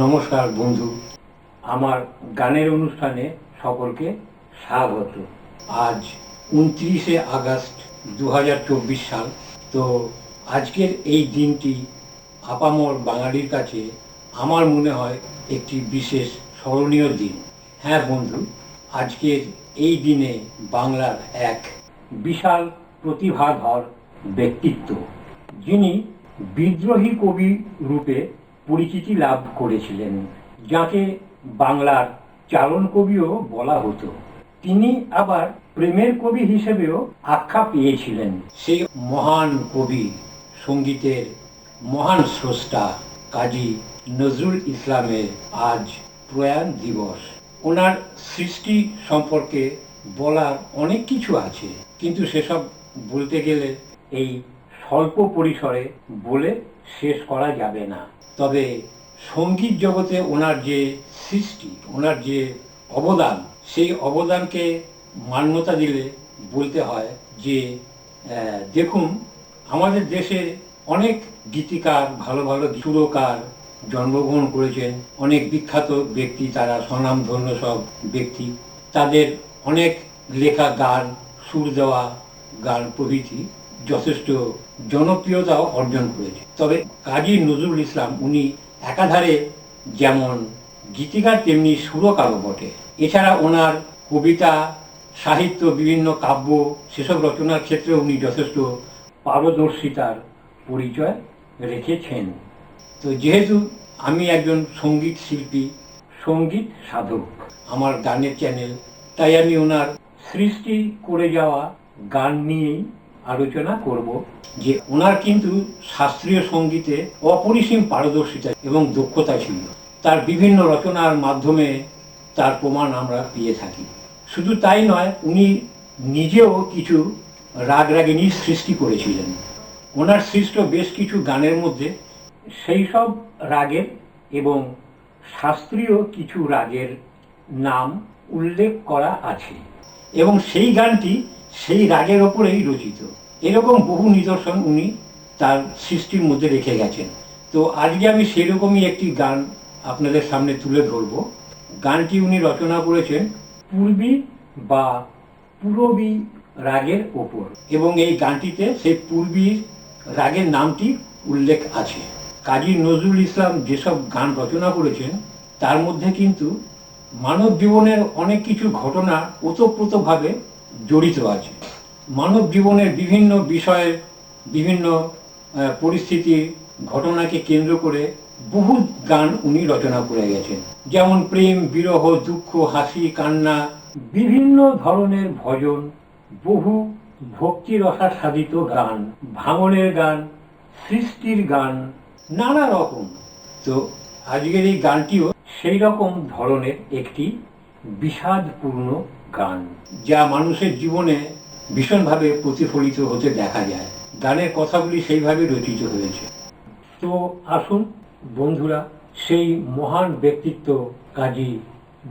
নমস্কার বন্ধু। আমার গানের অনুষ্ঠানে সকলকে স্বাগত। আজ উনত্রিশে আগস্ট দু হাজার চব্বিশ সাল। তো আজকের এই দিনটি আপামর বাঙালির কাছে আমার মনে হয় একটি বিশেষ স্মরণীয় দিন। হ্যাঁ বন্ধু, আজকের এই দিনে বাংলার এক বিশাল প্রতিভাধর ব্যক্তিত্ব, যিনি বিদ্রোহী কবি রূপে পরিচিতি লাভ করেছিলেন, যাকে বাংলার চারণ কবিও বলা হতো। তিনি আবার প্রেমের কবি হিসেবেও আখ্যা পেয়েছিলেন। সেই মহান কবি, সঙ্গীতের মহান স্রষ্টা কাজী নজরুল ইসলামের আজ প্রয়াণ দিবস। ওনার সৃষ্টি সম্পর্কে বলার অনেক কিছু আছে, কিন্তু সেসব বলতে গেলে এই স্বল্প পরিসরে বলে শেষ করা যাবে না। তবে সংগীত জগতে ওনার যে সৃষ্টি, ওনার যে অবদান, সেই অবদানকে মান্যতা দিলে বলতে হয় যে দেখুন, আমাদের দেশে অনেক গীতিকার, ভালো ভালো সুরকার জন্মগ্রহণ করেছেন। অনেক বিখ্যাত ব্যক্তি, তারা স্বনামধন্য সব ব্যক্তি। তাদের অনেক লেখা গান, সুর দেওয়া গান প্রভৃতি। যথেষ্ট জনপ্রিয়তাও অর্জন করেছে। তবে কাজী নজরুল ইসলাম, উনি একাধারে যেমন গীতিকার, তেমনি সুরকারও বটে। এছাড়া ওনার কবিতা, সাহিত্য, বিভিন্ন কাব্য, সেসব রচনার ক্ষেত্রে উনি যথেষ্ট পারদর্শিতার পরিচয় রেখেছেন। তো যেহেতু আমি একজন সংগীত শিল্পী, সংগীত সাধক আমার গানের চ্যানেল তাই আমি ওনার সৃষ্টি করে যাওয়া গান নিয়েই আলোচনা করব যে ওনার কিন্তু শাস্ত্রীয় সঙ্গীতে অপরিসীম পারদর্শিতা এবং দক্ষতা ছিল। তার বিভিন্ন রচনার মাধ্যমে তার প্রমাণ আমরা পেয়ে থাকি। শুধু তাই নয়, উনি নিজেও কিছু রাগ রাগিনীর সৃষ্টি করেছিলেন। ওনার সৃষ্ট বেশ কিছু গানের মধ্যে সেই সব রাগের এবং শাস্ত্রীয় কিছু রাগের নাম উল্লেখ করা আছে। এবং সেই গানটি সেই রাগের ওপরেই রচিত। এরকম বহু নিদর্শন উনি তার সৃষ্টির মধ্যে রেখে গেছেন। তো আজকে আমি সেরকমই একটি গান আপনাদের সামনে তুলে ধরব। গানটি উনি রচনা করেছেন পূর্বী বা পূরবী রাগের ওপর। এবং এই গানটিতে সেই পূর্বীর রাগের নামটি উল্লেখ আছে। কাজী নজরুল ইসলাম যেসব গান রচনা করেছেন, তার মধ্যে কিন্তু মানব জীবনের অনেক কিছু ঘটনা ওতপ্রোতভাবে জড়িত আছে। মানব জীবনের বিভিন্ন বিষয়ের বিভিন্ন পরিস্থিতি, ঘটনাকে কেন্দ্র করে বহু গান উনি রচনা করে গেছেন। যেমন প্রেম, বিরহ, দুঃখ, হাসি, কান্না, বিভিন্ন ধরনের ভজন, বহু ভক্তি রসা সাধিত গান, ভাঙনের গান, সৃষ্টির গান, নানা রকম। তো আজকের এই গানটিও সেই রকম ধরনের একটি বিষাদপূর্ণ গান, যা মানুষের জীবনে ভীষণভাবে প্রতিফলিত হতে দেখা যায়। গানের কথাগুলি সেইভাবে রচিত হয়েছে। তো আসুন বন্ধুরা, সেই মহান ব্যক্তিত্ব কাজী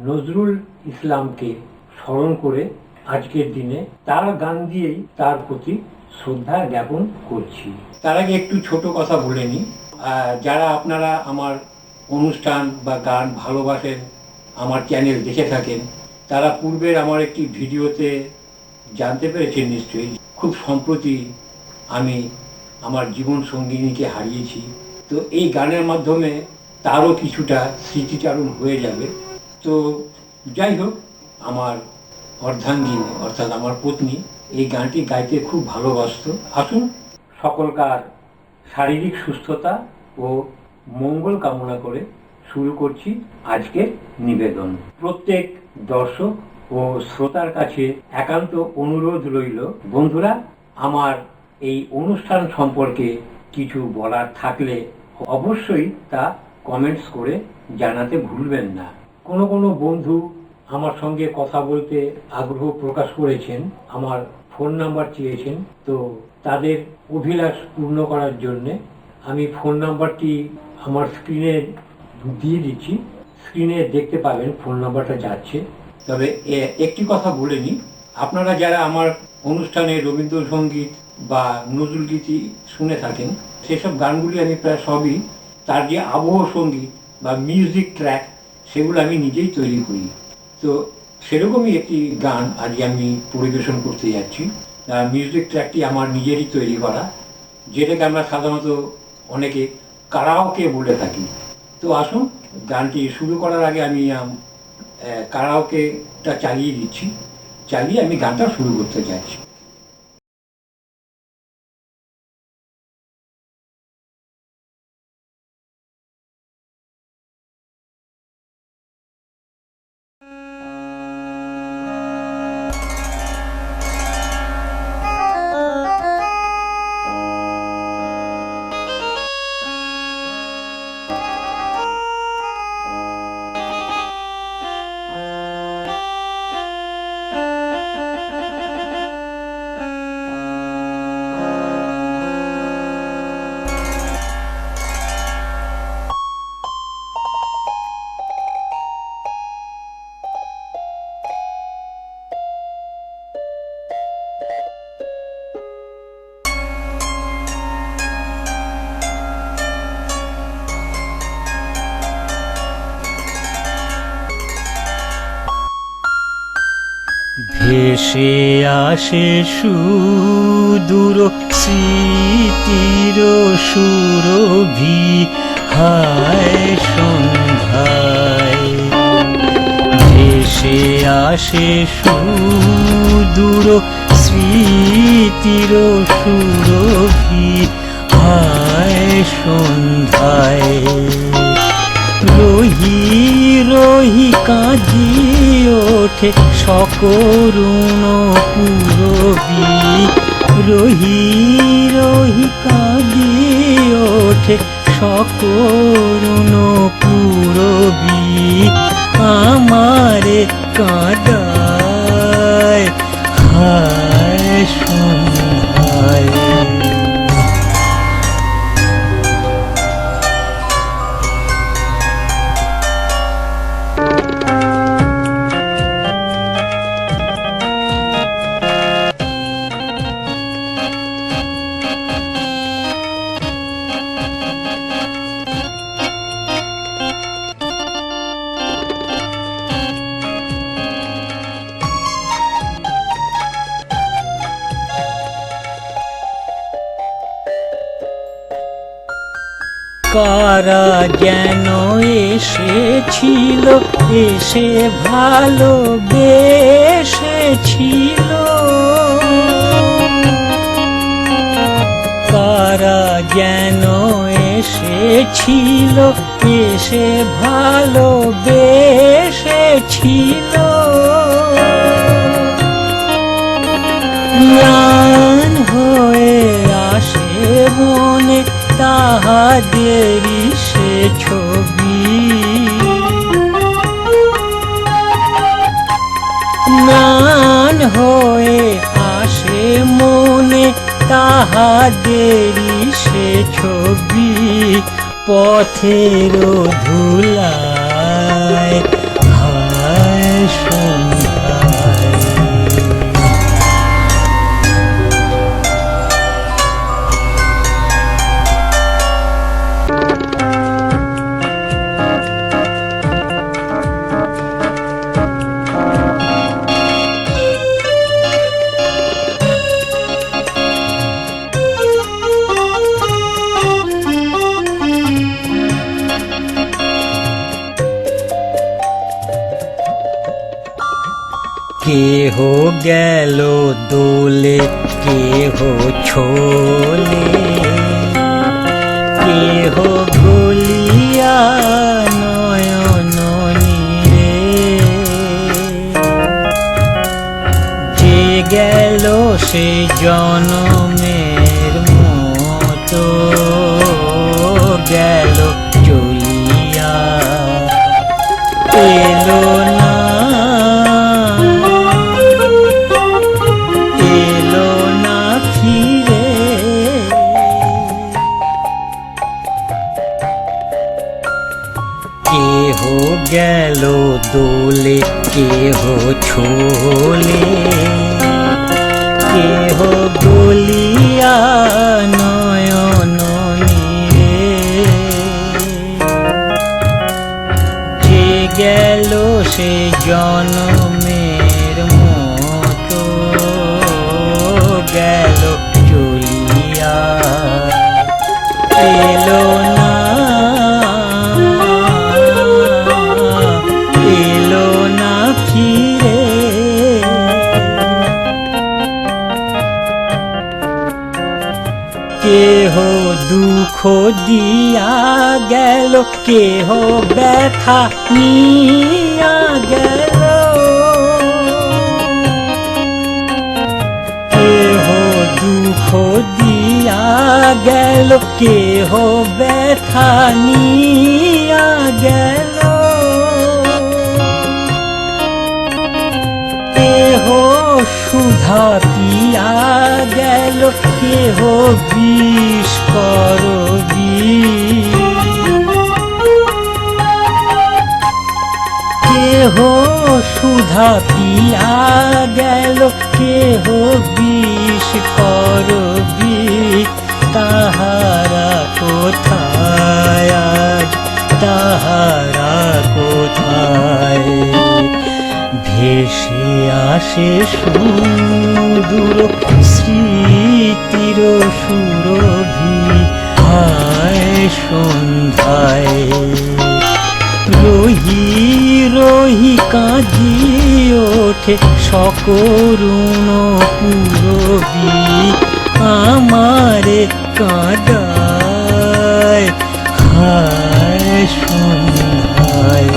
নজরুল ইসলামকে স্মরণ করে আজকের দিনে তার গান দিয়েই তার প্রতি শ্রদ্ধা জ্ঞাপন করছি। তার আগে একটু ছোট কথা বলে নিই। যারা আপনারা আমার অনুষ্ঠান বা গান ভালোবাসেন, আমার চ্যানেল দেখে থাকেন তারা পূর্বের আমার একটি ভিডিওতে জানতে পেরেছেন নিশ্চয়ই, খুব সম্প্রতি আমি আমার জীবন সঙ্গিনীকে হারিয়েছি। তো এই গানের মাধ্যমে তারও কিছুটা স্মৃতিচারণ হয়ে যাবে। তো যাই হোক, আমার অর্ধাঙ্গিনী, অর্থাৎ আমার পত্নী এই গানটি গাইতে খুব ভালোবাসত। আসুন, সকলকার শারীরিক সুস্থতা ও মঙ্গল কামনা করে শুরু করছি আজকের নিবেদন। প্রত্যেক দর্শক ও শ্রোতার কাছে একান্ত অনুরোধ রইল, বন্ধুরা, আমার এই অনুষ্ঠান সম্পর্কে কিছু বলার থাকলে অবশ্যই তা কমেন্টস করে জানাতে ভুলবেন না। কোনো কোনো বন্ধু আমার সঙ্গে কথা বলতে আগ্রহ প্রকাশ করেছেন, আমার ফোন নাম্বার চেয়েছেন, তো তাদের অভিলাষ পূর্ণ করার জন্যে আমি ফোন নাম্বারটি আমার স্ক্রিনে দিয়ে দিচ্ছি। স্ক্রিনে দেখতে পাবেন ফোন নাম্বারটা যাচ্ছে। তবে একটি কথা বলে নিই। আপনারা যারা আমার অনুষ্ঠানে রবীন্দ্রসঙ্গীত বা নজরুল গীতি শুনে থাকেন, সেসব গানগুলি আমি প্রায় সবই তার যে আবহ সংগীত বা মিউজিক ট্র্যাক সেগুলো আমি নিজেই তৈরি করি। তো, সেরকমই একটি গান আজকে আমি পরিবেশন করতে যাচ্ছি। মিউজিক ট্র্যাকটি আমার নিজেরই তৈরি করা, যেটাকে আমরা সাধারণত অনেকে কারাওকে বলে থাকি। তো আসুন, গানটি শুরু করার আগে আমি কারাওকেটা চালিয়ে দিচ্ছি। চালিয়ে আমি গানটা শুরু করতে চাইছি। ভেসে আসে সুদূর স্মৃতির সুরভি। হায় সন্ধ্যায়। ভেসে আসে সুদূর স্মৃতির সুরভি। হায় সন্ধ্যায়। রহি রহি কাঁদি ওঠে সকরুণ পুরবি রহি রহি কাঁদি ওঠে সকরুণ পুরবি আমারে কাঁদায় কারা যেন এসেছিল এসে ভালো বেসেছিল কারা যেন এসেছিল এসে ভালো বেসেছিল তাহাদেরই সে ছবি। নান হয়ে আসে মনে তাহাদেরই সে ছবি। পথের ধুলায় কেহ গেল দোলে কেহ ছোলে। কেহ গলিয়া নয়ন নীরে যে গেল সে জনমের গেল দোলে কেহ ছোলে কেহ গলিয়া নয়ন যে গেল সে জনমের মতো কেহ দুঃখ দিয়া গেল, কেহ ব্যথা নিয়া গেল। কেহ দুঃখ দিয়া গেল, কেহ ব্যথা নিয়া গেল। কেহ বিষ করবি? কেহ সুধা পিয়া গেল? কেহ বিষ করবি? তাহারা কোথায়? তাহারা কোথায়? ভেসে আসে সুদূর স্মৃতির সুরভি, হায় সন্ধ্যায়। রহি রহি কাঁদি ওঠে সকরুণ পুরবি, আমারে কাঁদায়, হায় সন্ধ্যায়।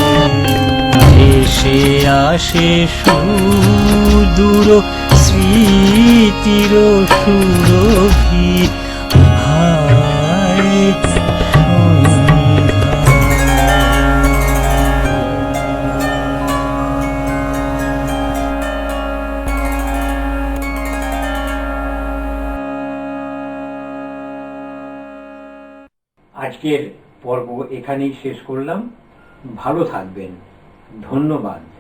ভেসে আসে সুদূর স্মৃতির সুরভি আজকের পর্ব এখানেই শেষ করলাম। ভালো থাকবেন। ধন্যবাদ।